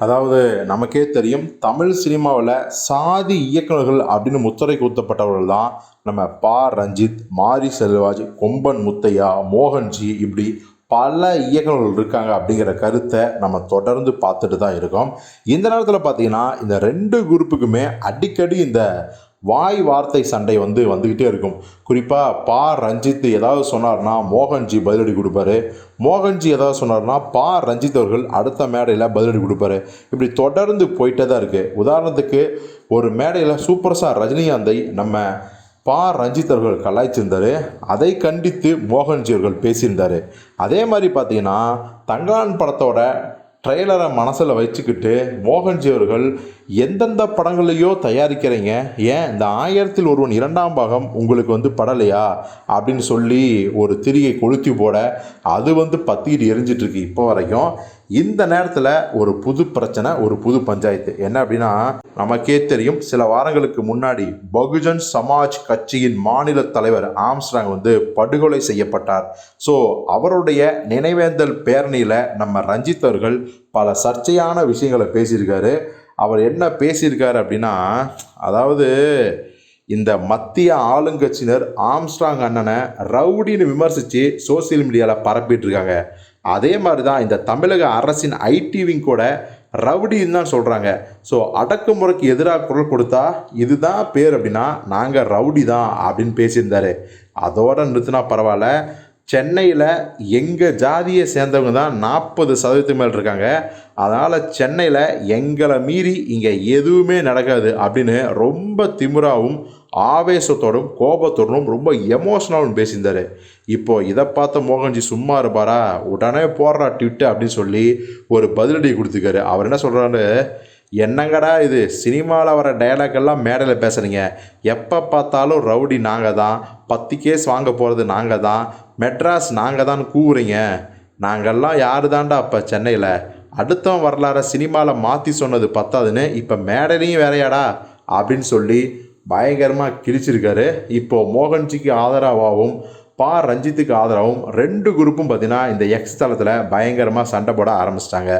அதாவது நமக்கே தெரியும் தமிழ் சினிமாவில் சாதி இயக்குனர்கள் அப்படின்னு முத்திரை குத்தப்பட்டவர்கள் தான் நம்ம பா. ரஞ்சித் மாரி செல்வாஜ் கொம்பன் முத்தையா மோகன்ஜி இப்படி பல இயக்குனர்கள் இருக்காங்க அப்படிங்கிற கருத்தை நம்ம தொடர்ந்து பார்த்துட்டு தான் இருக்கோம். இந்த நேரத்தில் பார்த்தீங்கன்னா இந்த ரெண்டு குரூப்புக்குமே அடிக்கடி இந்த வாய் வார்த்தை சண்டை வந்து வந்துக்கிட்டே இருக்கும். குறிப்பாக பா ரஞ்சித் ஏதாவது சொன்னார்னா மோகன்ஜி பதிலடி கொடுப்பாரு. மோகன்ஜி ஏதாவது சொன்னார்னா பா ரஞ்சித் அவர்கள் அடுத்த மேடையில் பதிலடி கொடுப்பாரு. இப்படி தொடர்ந்து போயிட்டே தான் இருக்குது உதாரணத்துக்கு ஒரு மேடையில் சூப்பர் ஸ்டார் ரஜினிகாந்தை நம்ம பா ரஞ்சித் அவர்கள் கலாய்ச்சிருந்தார். அதை கண்டித்து மோகன்ஜி அவர்கள் பேசியிருந்தார். அதே மாதிரி பார்த்தீங்கன்னா தங்கலான் படத்தோட ட்ரெய்லரை மனசில் வச்சுக்கிட்டு மோகன்ஜி அவர்கள் எந்தெந்த படங்களையோ தயாரிக்கிறீங்க? ஏன் இந்த ஆயிரத்தில் ஒருவன் இரண்டாம் பாகம் உங்களுக்கு வந்து படலையா? அப்படின்னு சொல்லி ஒரு திரியை கொளுத்தி போட அது வந்து பத்திட்டு எரிஞ்சிட்ருக்கு இப்போ வரைக்கும் இந்த நேரத்தில் ஒரு புது பிரச்சனை ஒரு புது பஞ்சாயத்து. என்ன அப்படின்னா நமக்கே தெரியும் சில வாரங்களுக்கு முன்னாடி பகுஜன் சமாஜ் கட்சியின் மாநில தலைவர் ஆம்ஸ்ட்ராங் வந்து படுகொலை செய்யப்பட்டார். ஸோ அவருடைய நினைவேந்தல் பேரணியில் நம்ம ரஞ்சித் அவர்கள் பல சர்ச்சையான விஷயங்களை பேசியிருக்காரு. அவர் என்ன பேசியிருக்காரு அப்படின்னா அதாவது இந்த மத்திய ஆளுங்கட்சியினர் ஆம்ஸ்ட்ராங் அண்ணனை ரவுடின்னு விமர்சித்து சோசியல் மீடியாவில் பரப்பிட்டு இருக்காங்க. அதே மாதிரி தான் இந்த தமிழக அரசின் ஐடிவிங் கூட ரவுடின்னு தான் சொல்கிறாங்க ஸோ அடக்குமுறைக்கு எதிராக குரல் கொடுத்தா இதுதான் பேர் அப்படின்னா நாங்கள் ரவுடி தான் அப்படின்னு பேசியிருந்தாரு. அதோட நிறுத்தினா பரவாயில்ல. சென்னையில் எங்கள் ஜாதியை சேர்ந்தவங்க தான் நாற்பது சதவீதத்துக்கு மேல் இருக்காங்க. அதனால் சென்னையில் எங்களை மீறி இங்கே எதுவுமே நடக்காது அப்படின்னு ரொம்ப திமிராவும் ஆவேசத்தோடும் கோபத்தோடும் ரொம்ப எமோஷனலும் பேசியிருந்தார். இப்போ இதை பார்த்த மோகன்ஜி சும்மா இருப்பாரா? உடனே போடுறா ட்விட்டு அப்படின்னு சொல்லி ஒரு பதிலடி கொடுத்துருக்காரு. அவர் என்ன சொல்கிறாரு என்னங்கடா இது? சினிமாவில் வர டயலாக் எல்லாம் மேடையில் பேசுகிறீங்க எப்போ பார்த்தாலும் ரவுடி நாங்கள் தான் பத்து கேஸ் வாங்க போகிறது நாங்கள் தான் மெட்ராஸ் நாங்கள் தான் கூவுறீங்க. நாங்கள்லாம் யார் தாண்டா அப்போ சென்னையில்? அடுத்தவன் வரலாற சினிமாவில் மாற்றி சொன்னது பத்தாதுன்னு இப்போ மேடலையும் வேறையாடா அப்படின்னு சொல்லி பயங்கரமாக கிழிச்சிருக்காரு. இப்போது மோகன்ஜிக்கு ஆதரவாகவும் பா. ரஞ்சித்துக்கு ஆதரவும் ரெண்டு குரூப்பும் பார்த்தீங்கன்னா இந்த எக்ஸ் தளத்தில் பயங்கரமாக சண்டை போட ஆரம்பிச்சிட்டாங்க.